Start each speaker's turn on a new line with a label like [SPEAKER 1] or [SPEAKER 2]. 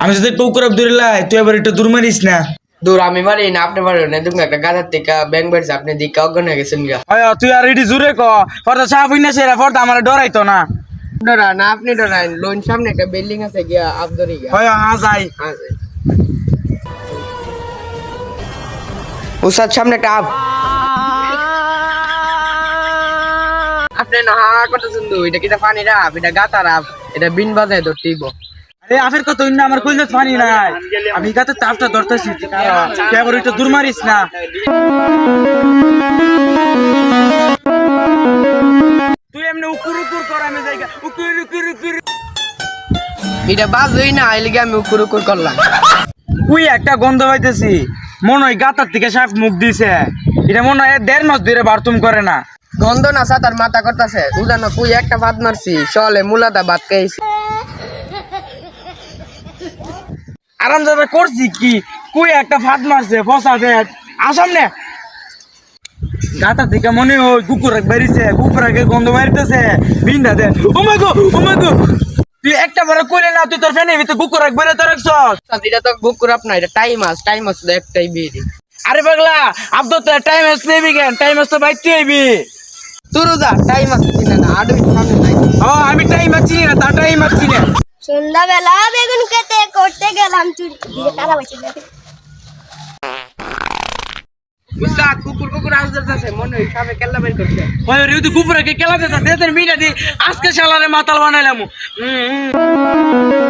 [SPEAKER 1] আমি যদি কুকুর লাই তুই এবার একটু দূর মারিস না।
[SPEAKER 2] দূর আমি মারি না আপনি পারেন না তুমি একটা গাধার থেকে ব্যাংক বেড়ছে আপনি দিকে অজ্ঞান হয়ে গেছেন গা
[SPEAKER 1] তুই আর এটি জুড়ে ক ফর্দা সাফ হই না সেরা ফর্দা আমার ডরাইতো না।
[SPEAKER 2] ডরা না আপনি ডরান লোন সামনে একটা বিল্ডিং আছে গিয়া আবদরি গিয়া।
[SPEAKER 1] হয় হ্যাঁ যাই।
[SPEAKER 2] উসাদ সামনে একটা আপ। আপনি না হা করতেছেন এটা কিটা পানি রাপ এটা গাতার আপ এটা বিন বাজায় ধরতেইব।
[SPEAKER 1] আরে আফের কত না আমার কইলে পানি নাই। আমি গাতে তাপটা ধরতেছি তুই এবার একটু দূর মারিস না? তুই এমনি উকুর উকুর কর আমি জায়গা উকুর উকুর উকুর।
[SPEAKER 2] এটা বাজই না এলিগে আমি উকুর উকুর করলাম।
[SPEAKER 1] উই একটা গন্ধ পাইতেছি মনে হয় গাতার থেকে সাপ মুখ দিছে। এটা মনে হয় দেড় মাস ধরে বাথরুম করে না।
[SPEAKER 2] গন্ধ না সাতার মাথা করতেছে। উদানো কুই একটা ভাত মারছি চলে মুলাদা ভাত খাইছি।
[SPEAKER 1] আরাম যাবে করছি কি? কুই একটা ফাঁদ মারছে ফসা ফেট আসাম নে। গাতা থেকে মনে হয় কুকুর বেরিয়েছে কুকুর আগে গন্ধ মারিতেছে। বিন্দা দে। ও মাই গো ও মাই গো। তুই একটা বড় কইলে না তুই তোর ভিতরে কুকুর বেরে তোর
[SPEAKER 2] এটা তো বুক করে আপনার এটা টাইম আস টাইম আস একটাই বিয়ে
[SPEAKER 1] আরে পাগলা আব্দুল তো টাইম আসতে হইবি কেন টাইম আসতে বাইতে হইবি
[SPEAKER 2] তুরু যা টাইম আস না আডু সামনে নাই।
[SPEAKER 1] ও আমি টাইম আছি না তা টাইম আছি না।
[SPEAKER 3] সন্ধ্যাবেলা বেগুন খেতে করতে গেলাম চুরি। দিয়ে তারা বসে
[SPEAKER 2] উস্তাদ কুকুর কুকুর আসতে মনে হয় সামনে কেল্লা বের করছে।
[SPEAKER 1] ওই রে তুই কুকুর আগে কেলা দে মিটা দি আজকে শালারে মাতাল বানাইলাম। হুম।